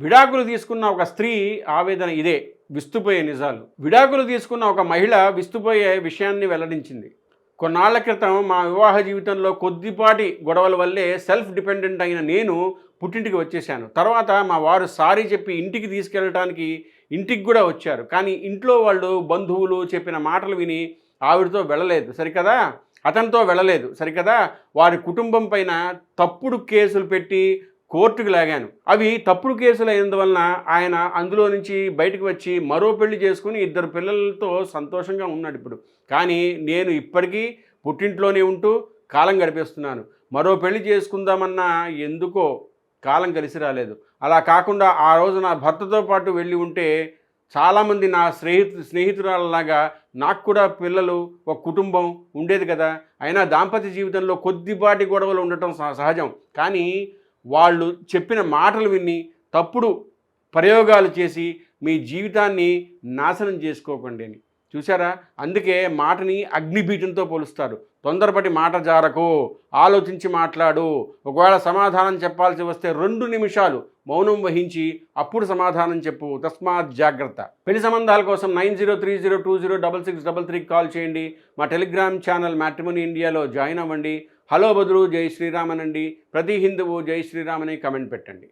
విడాకులు తీసుకున్న ఒక స్త్రీ ఆవేదన ఇదే విస్తుపోయే నిజాలు. విడాకులు తీసుకున్న ఒక మహిళ విస్తుపోయే విషయాన్ని వెల్లడించింది. కొన్నాళ్ళ క్రితం మా వివాహ జీవితంలో కొద్దిపాటి గొడవల వల్లే సెల్ఫ్ డిపెండెంట్ అయిన నేను పుట్టింటికి వచ్చేసాను తర్వాత మా వారు సారీ చెప్పి ఇంటికి తీసుకెళ్ళటానికి ఇంటికి కూడా వచ్చారు. కానీ ఇంట్లో వాళ్ళు బంధువులు చెప్పిన మాటలు విని ఆవిడతో వెళ్ళలేదు. సరికదా? అతనితో వెళ్ళలేదు. సరికదా? వారి కుటుంబం పైన తప్పుడు కేసులు పెట్టి కోర్టుకు లాగాను. అవి తప్పుడు కేసులు అయినందువలన ఆయన అందులో నుంచి బయటకు వచ్చి మరో పెళ్ళి చేసుకుని ఇద్దరు పిల్లలతో సంతోషంగా ఉన్నాడు ఇప్పుడు. కానీ నేను ఇప్పటికీ పుట్టింట్లోనే ఉంటూ కాలం గడిపేస్తున్నాను. మరో పెళ్ళి చేసుకుందామన్నా ఎందుకో కాలం కలిసి రాలేదు. అలా కాకుండా ఆ రోజు నా భర్తతో పాటు వెళ్ళి ఉంటే చాలామంది నా స్నేహితు స్నేహితురాలలాగా నాకు కూడా పిల్లలు ఒక కుటుంబం ఉండేది కదా. అయినా దాంపత్య జీవితంలో కొద్దిపాటి గొడవలు ఉండటం సహజం. కానీ వాళ్ళు చెప్పిన మాటలు విని తప్పుడు ప్రయోగాలు చేసి మీ జీవితాన్ని నాశనం చేసుకోకండి అని. చూసారా అందుకే మాటని అగ్నిపీఠంతో పోలుస్తారు. తొందరపడి మాట జారకు ఆలోచించి మాట్లాడు. ఒకవేళ సమాధానం చెప్పాల్సి వస్తే రెండు నిమిషాలు మౌనం వహించి అప్పుడు సమాధానం చెప్పు. తస్మాత్ జాగ్రత్త. పెళ్ళి సంబంధాల కోసం nine zero three zero two zero double six double three call చేయండి. మా టెలిగ్రామ్ ఛానల్ మ్యాట్రిమోనీ ఇండియాలో జాయిన్ అవ్వండి. హలో బదులు జై శ్రీరామనండి. ప్రతి హిందువు జై శ్రీరామని కమెంట్ పెట్టండి.